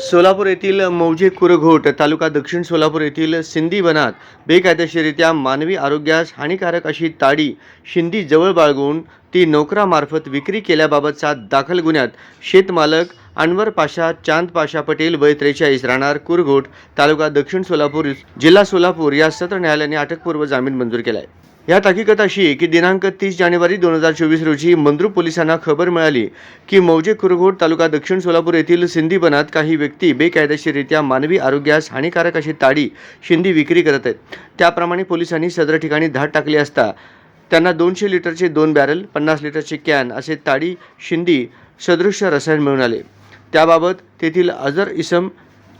सोलापूर येथील मौजे कुरघोट तालुका दक्षिण सोलापूर येथील सिंधी वनात बेकायदेशीरित्या मानवी आरोग्यास हानिकारक अशी ताडी शिंदी जवळ बाळगून ती नोकरामार्फत विक्री केल्याबाबतचा दाखल गुन्ह्यात शेतमालक अनवर पाशा चांद पाशा पटेल वय त्रेचाळीस राहणार कुरघोट तालुका दक्षिण सोलापूर जिल्हा सोलापूर या सत्र न्यायालयाने अटकपूर्व जामीन मंजूर केला आहे यात हकीकत अशी की दिनांक तीस जानेवारी दोन हजार चोवीस रोजी मंद्रू पोलिसांना खबर मिळाली की मौजे कुरघोट तालुका दक्षिण सोलापूर येथील सिंधी बनात काही व्यक्ती बेकायदेशीररित्या मानवी आरोग्यास हानिकारक अशी ताडी शिंदी विक्री करत आहेत. त्याप्रमाणे पोलिसांनी सदर ठिकाणी धाड टाकली असता त्यांना दोनशे लिटरचे दोन बॅरल पन्नास लिटरचे कॅन असे ताडी शिंदी सदृश्य रसायन मिळून आले. त्याबाबत तेथील अजर इसम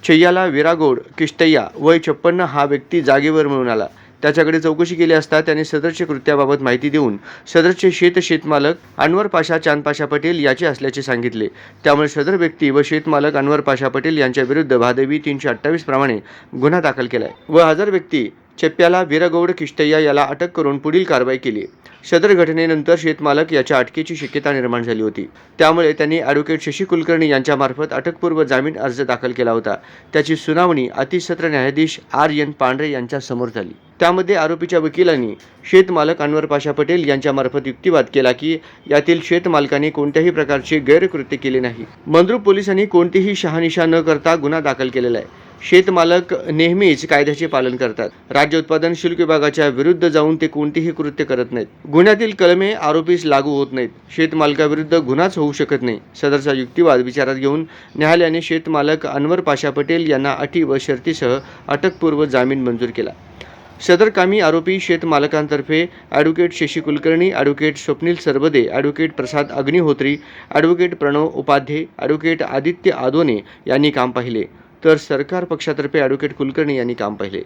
चय्याला विरागोड किश्तय्या वय छप्पन्न हा व्यक्ती जागेवर मिळून आला. त्याच्याकडे चौकशी केली असता त्याने सदरच्या कृत्याबाबत माहिती देऊन सदरचे शेत शेतमालक अनवर पाशा चांदपाशा पटेल याचे असल्याचे सांगितले. त्यामुळे सदर व्यक्ती व शेतमालक अनवर पाशा पटेल यांच्या विरुद्ध तीनशे अठ्ठावीस प्रमाणे गुन्हा दाखल केला आहे व हजर व्यक्ती चेप्प्याला वीरगौड किश्तय्या याला अटक करून पुढील कारवाई केली. सदर घटनेनंतर शेतमालक याच्या अटकेची शक्यता निर्माण झाली होती. त्यामुळे त्यांनी ॲडव्होकेट शशी कुलकर्णी यांच्यामार्फत अटकपूर्व जामीन अर्ज दाखल केला होता. त्याची सुनावणी अतिसत्र न्यायाधीश आर एन पांढरे यांच्यासमोर झाली. त्यामध्ये आरोपीच्या वकिलांनी शेतमालक अनवर पाशा पटेल यांच्यामार्फत युक्तिवाद केला की यातील शेतमालकाने कोणत्याही प्रकारचे गैरकृत्य केले नाही. मंद्रुप पोलिसांनी कोणतीही शहानिशा न करता गुन्हा दाखल केलेला आहे. शेतमालक नेहमीच कायद्याचे पालन करतात. राज्य उत्पादन शुल्क विभागाच्या विरुद्ध जाऊन ते कोणतेही कृत्य करत नाहीत. गुन्ह्यातील कलमे आरोपीस लागू होत नाहीत. शेतमालकाविरुद्ध गुन्हाच होऊ शकत नाही सदरचा युक्तिवाद विचारात घेऊन न्यायालयाने शेतमालक अनवर पाशा पटेल यांना अटी व शर्तीसह अटकपूर्व जामीन मंजूर केला. सदर कामी आरोपी शेतमालकांतर्फे advocate Shashi Kulkarni advocate Swapnil Sarbade advocate Prasad Agnihotri advocate Pranav Upadhye advocate Aditya Adone यांनी काम पाहिले. तर सरकार पक्षातर्फे ॲडव्होकेट कुलकर्णी यांनी काम पाहिले.